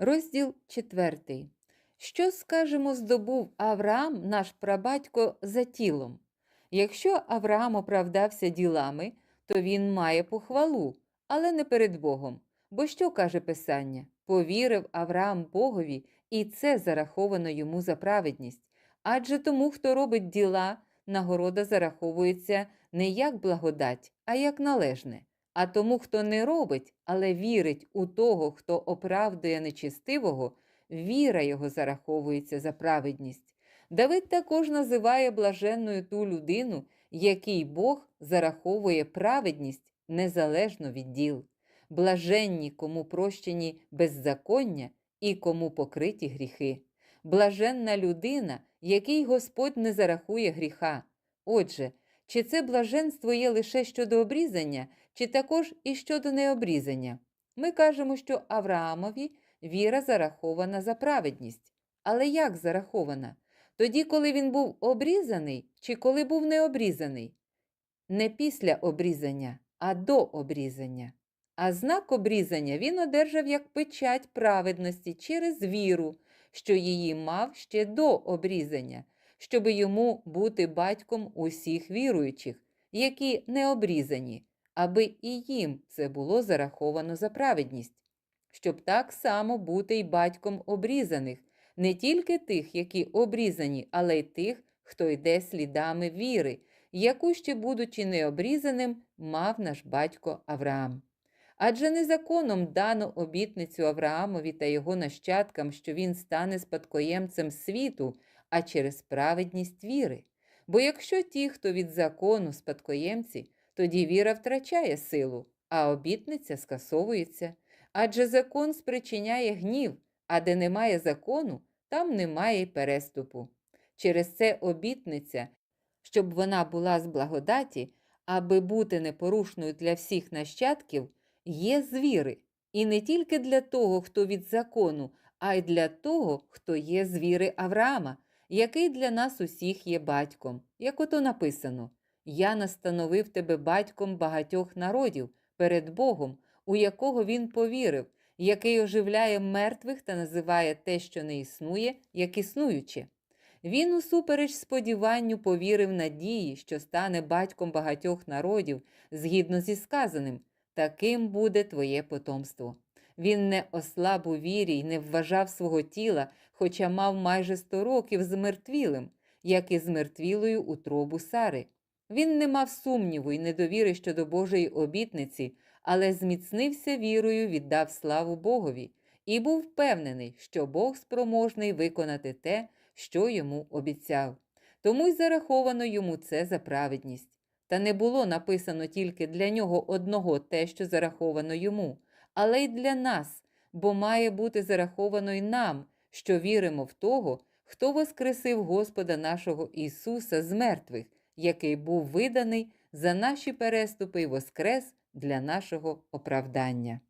Розділ 4. Що скажемо, здобув Авраам, наш прабатько, за тілом? Якщо Авраам оправдався ділами, то він має похвалу, але не перед Богом. Бо що каже Писання? Повірив Авраам Богові, і це зараховано йому за праведність. Адже тому, хто робить діла, нагорода зараховується не як благодать, а як належне. А тому, хто не робить, але вірить у того, хто оправдує нечистивого, віра його зараховується за праведність. Давид також називає блаженною ту людину, якій Бог зараховує праведність незалежно від діл. Блаженні, кому прощені беззаконня і кому покриті гріхи. Блаженна людина, якій Господь не зарахує гріха. Отже, чи це блаженство є лише щодо обрізання, чи також і щодо необрізання? Ми кажемо, що Авраамові віра зарахована за праведність. Але як зарахована? Тоді, коли він був обрізаний, чи коли був необрізаний? Не після обрізання, а до обрізання. А знак обрізання він одержав як печать праведності через віру, що її мав ще до обрізання, щоби йому бути батьком усіх віруючих, які не обрізані, аби і їм це було зараховано за праведність, щоб так само бути й батьком обрізаних, не тільки тих, які обрізані, але й тих, хто йде слідами віри, яку ще, будучи необрізаним, мав наш батько Авраам. Адже не законом дано обітницю Авраамові та його нащадкам, що він стане спадкоємцем світу, а через праведність віри. Бо якщо ті, хто від закону спадкоємці, тоді віра втрачає силу, а обітниця скасовується. Адже закон спричиняє гнів, а де немає закону, там немає й переступу. Через це обітниця, щоб вона була з благодаті, аби бути непорушною для всіх нащадків, є з віри, і не тільки для того, хто від закону, а й для того, хто є з віри Авраама, який для нас усіх є батьком, як ото написано: Я настановив тебе батьком багатьох народів перед Богом, у якого він повірив, який оживляє мертвих та називає те, що не існує, як існуюче. Він усупереч сподіванню повірив надії, що стане батьком багатьох народів, згідно зі сказаним, таким буде твоє потомство. Він не ослаб у вірі й не вважав свого тіла, хоча мав майже сто років з мертвілим, як і з мертвілою утробу Сари. Він не мав сумніву й недовіри щодо Божої обітниці, але зміцнився вірою, віддав славу Богові, і був впевнений, що Бог спроможний виконати те, що йому обіцяв. Тому й зараховано йому це за праведність. Та не було написано тільки для нього одного те, що зараховано йому, але й для нас, бо має бути зараховано й нам, що віримо в того, хто воскресив Господа нашого Ісуса з мертвих, який був виданий за наші переступи й воскрес для нашого оправдання.